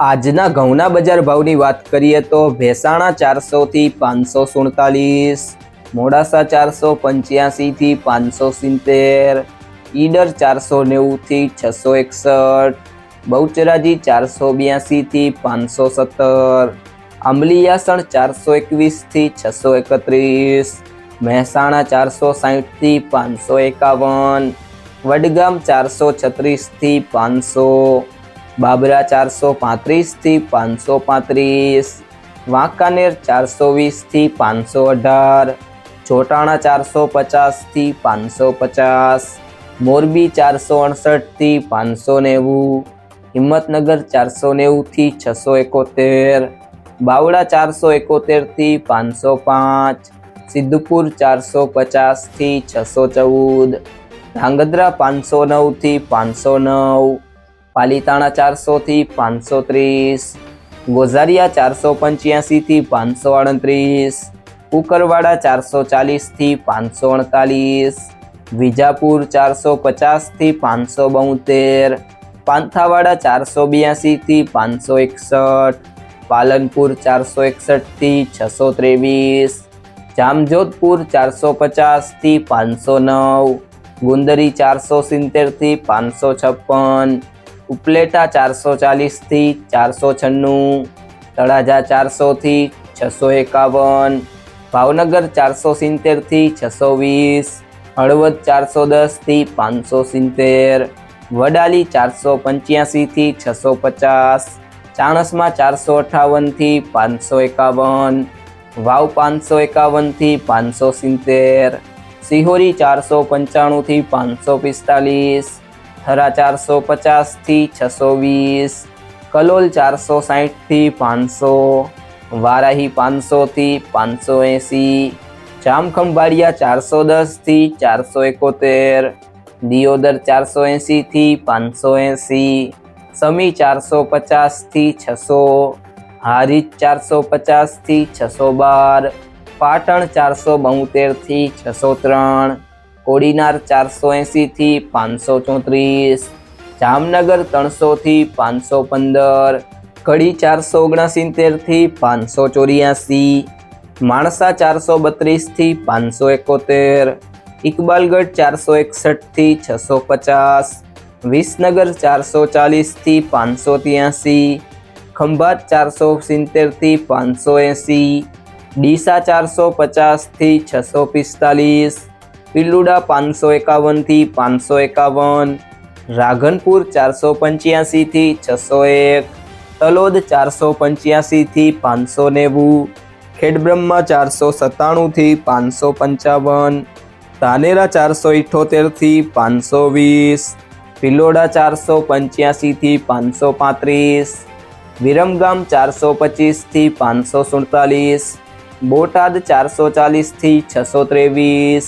આજના ઘઉંના બજાર ભાવની વાત કરીએ તો ભેસાણા ચારસોથી પાંચસો સુડતાલીસ, મોડાસા ચારસો પંચ્યાસીથી પાંચસો સિત્તેર, ઈડર ચારસો નેવુંથી છસો એકસઠ, બહુચરાજી ચારસો બ્યાસીથી પાંચસો સત્તર, આંબલીયાસણ ચારસો એકવીસથી છસો એકત્રીસ, મહેસાણા ચારસો સાહીઠથી પાંચસો એકાવન, વડગામ ચારસો છત્રીસથી પાંચસો બાબરા ચારસો પાંત્રીસથી પાંચસો પાંત્રીસ, વાંકાનેર ચારસો વીસથી પાંચસો અઢાર, ચોટાણા ચારસો પચાસથી પાંચસો પચાસ, મોરબી ચારસો અડસઠથી પાંચસો નેવું, હિંમતનગર ચારસો નેવુંથી છસો એકોતેર, બાવળા ચારસો એકોતેરથી પાંચસો પાંચ, સિદ્ધપુર ચારસો પચાસથી છસો ચૌદ, ધાંગધ્રા પાંચસો નવથી પાંચસો નવ પાલીતાણા ચારસોથી પાંચસો ત્રીસ ગોઝારિયા ચારસો પંચ્યાસીથી પાંચસો આડત્રીસ કુકરવાડા ચારસો ચાલીસથી પાંચસો અડતાલીસ વિજાપુર ચારસો પચાસથી પાંચસો બોતેર પાંથાવાડા ચારસો બ્યાસીથી પાંચસો એકસઠ પાલનપુર ચારસો એકસઠથી છસો ત્રેવીસ જામજોધપુર ચારસો પચાસથી પાંચસો નવ ગુંદરી ચારસો સિત્તેરથી પાંચસો છપ્પન ઉપલેટા ચારસો ચાલીસથી ચારસો છન્નું, તળાજા ચારસોથી છસો એકાવન, ભાવનગર ચારસો સિત્તેરથી છસો વીસ, હળવદ ચારસો દસથી પાંચસો સિત્તેર, વડાલી ચારસો પંચ્યાસીથી છસો પચાસ, ચાણસમાં ચારસો અઠાવનથી પાંચસો એકાવન, વાવ પાંચસો એકાવનથી પાંચસો સિત્તેર, સિહોરી ચારસો પંચાણુંથી પાંચસો પિસ્તાલીસ થરા ચારસો પચાસથી છસો વીસ કલોલ ચારસો સાહીઠથી પાંચસો વારાહી પાંચસોથી પાંચસો એંસી જામખંભાળિયા ચારસો દસથી ચારસો એકોતેર દિયોદર ચારસો એંસીથી પાંચસો એંસી સમી ચારસો પચાસથી છસો હારીજ ચારસો પચાસથી છસો બાર પાટણ ચારસો બોતેરથી છસો ત્રણ કોડીનાર ચારસો એંસીથી પાંચસો ચોત્રીસ જામનગર ત્રણસોથી પાંચસો પંદર કડી ચારસો ઓગણસિત્તેરથી પાંચસો ચોર્યાસી માણસા ચારસો બત્રીસથી પાંચસો એકોતેર ઇકબાલગઢ ચારસો એકસઠથી છસો પચાસ વિસનગર ચારસો ચાલીસથી પાંચસો ત્યાસી ખંભાત ચારસો સિત્તેરથી પાંચસો એંસી ડીસા ચારસો પચાસથી છસો પિસ્તાલીસ પિલ્લુડા પાંચસો એકાવનથી પાંચસો એકાવન રાઘનપુર ચારસો પંચ્યાસીથી છસો એક તલોદ ચારસો પંચ્યાસીથી પાંચસો નેવું ખેડબ્રહ્મા ચારસો સત્તાણુંથી પાંચસો પંચાવન ધાનેરા ચારસો ઇઠ્ઠોતેરથી પાંચસો વીસ ભિલોડા ચારસો પંચ્યાસીથી પાંચસો પાંત્રીસ વિરમગામ ચારસો પચીસથી પાંચસો સુડતાલીસ બોટાદ ચારસો ચાલીસથી છસો ત્રેવીસ